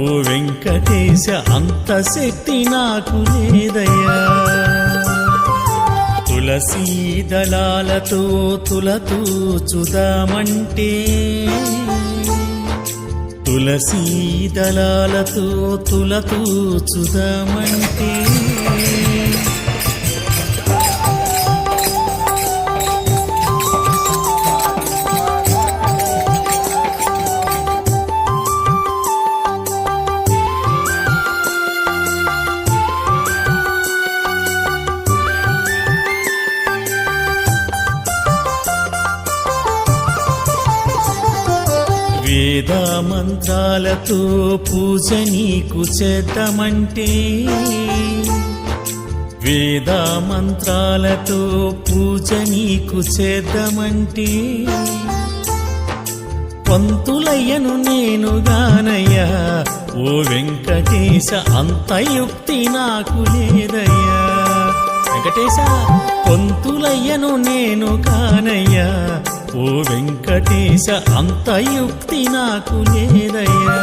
ఓ వెంకటేశ అంత శక్తి నాకు లేదయ్యా. తులసీ దళాలతో తులతూ చుదామంటే తులసీ దళాలతో తులతూ చుదామంటే వేద మంత్రాలతో పూజ నీకు చేద్దామంటే వేద మంత్రాలతో పూజ నీకు చేద్దామంటే పంతులయ్యను నేను గానయ్యా ఓ వెంకటేశ అంత యుక్తి నాకు లేదయ్యా. వెంకటేశ పంతులయ్యను నేను కానయ్యా ఓ వెంకటేశ అంత యుక్తి నాకు లేదయ్యా.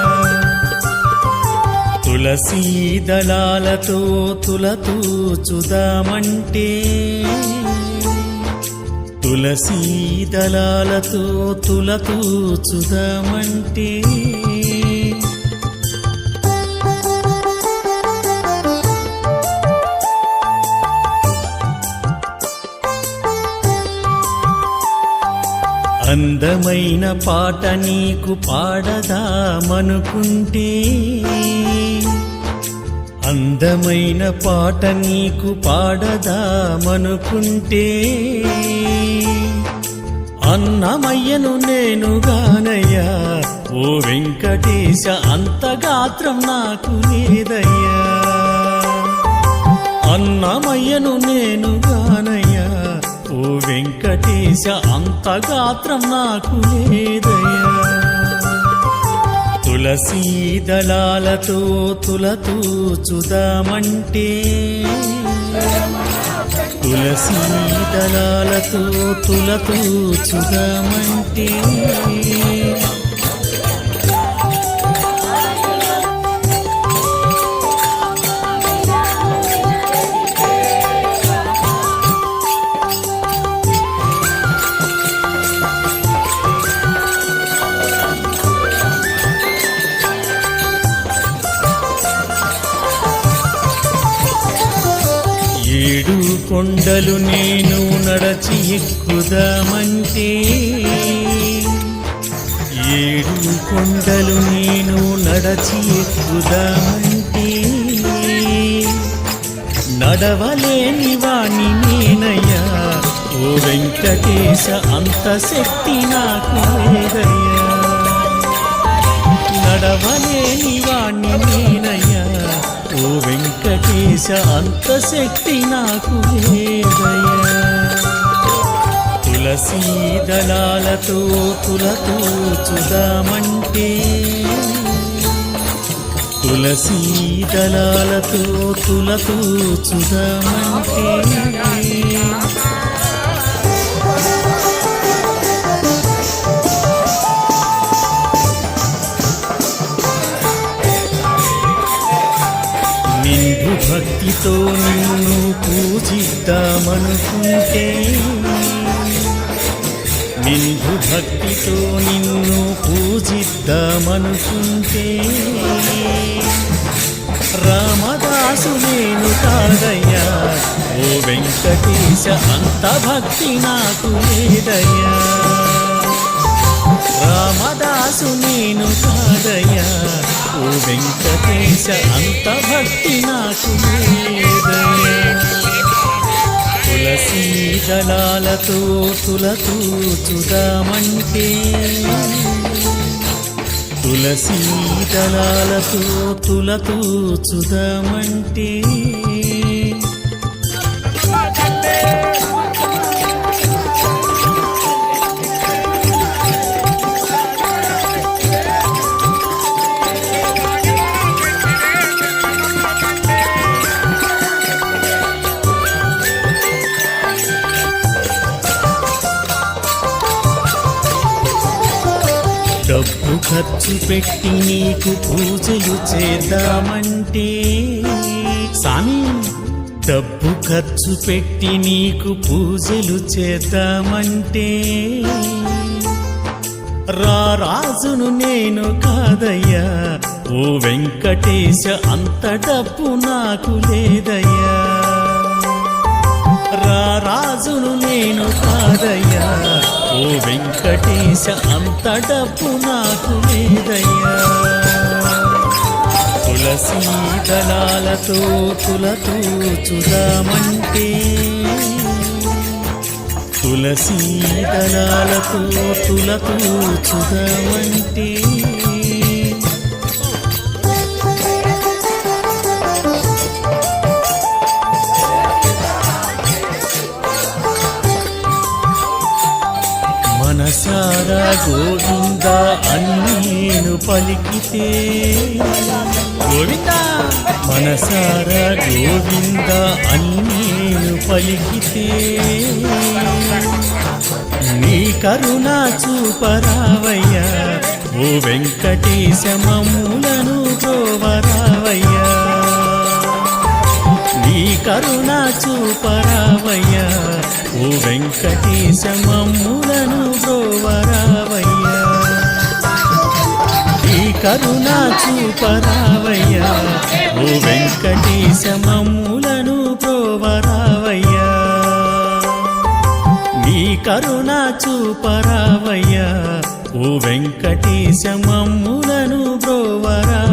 తులసీ దళాలతో తులతూచుదామంటే తులసీ దళాలతో తులతూచుదామంటే అందమైన పాట నీకు పాడదామనుకుంటే అందమైన పాట నీకు పాడదామనుకుంటే అన్నమయ్యను నేను గానయ్యా ఓ వెంకటేశ అంత గాత్రం నాకు లేదయ్యా. అన్నమయ్యను నేను గానయ్యా వెంకటేశ అంత గాత్రం నాకు లేదయ్యా. తులసీ దళాలతో తులతూచుదామంటే తులసీ దళాలతో తులతూచుదామంటే ఏడు కొండలు నేను నడచి ఎక్కుదామంటే ఏడు కొండలు నేను నడచి ఎక్కుదామంటే నడవలేని వాణి నేనయ్యా ఓ వెంకటేశ అంత శక్తి నాకు లేదయ్యా. నడవలేని వాణ్ణి దిశ అంత శక్తి నాకు లేదయ్యా. తులసీ దళాలతో తులతో చుదామంటే తులసీ దళాలతో తులతో చుదామంటే భక్తితో నిన్ను పూజిద్దామనుకుంటే నిన్ను భక్తితో నిన్ను పూజిద్దామనుకుంటే రామదాసు నేను కాదయ్యా ఓ వెంకటేశ అంత భక్తి నాకు లేదయ్యా. రామదాసు నేను కాదయ్యా వెంకటేశ అంత భక్తి నాకు తులసీ దళాలతో తులతూచుదామంటే. తులసీ దళాలతో తులతూచుదామంటే. డబ్బు ఖర్చు పెట్టి నీకు పూజలు చేద్దామంటే. సామి డబ్బు ఖర్చు పెట్టి నీకు పూజలు చేద్దామంటే. రా రాజును నేను కాదయ్యా ఓ వెంకటేశ అంత డబ్బు నాకు లేదయ్యా. రా రాజును నేను కాదయ్యా ఓ వెంకటేశ అంత డబ్బు నాకు లేదయ్యా. తులసీ దళాలతో తులతూచుదామంటే తులసీ దళాలతో తులతూచుదామంటే మనసారా గోవింద అన్నీను పలికితే. గోవింద? మనసారా గోవింద అన్నీను పలికితే. నీ కరుణ చూపరావయ్యా ఓ వెంకటేశ మమ్ములను గోవరావయ్యా నీ కరుణ చూపరావయ్యా ఓ వెంకటేశ మమ్ములను బ్రోవరావయ్యా ఈ కరుణ చూపరావయ్యా. ఓ వెంకటేశ మమ్ములను బ్రోవరావయ్యా నీ కరుణ చూపరావయ్యా. ఓ వెంకటేశ మమ్ములను బ్రోవరావయ్యా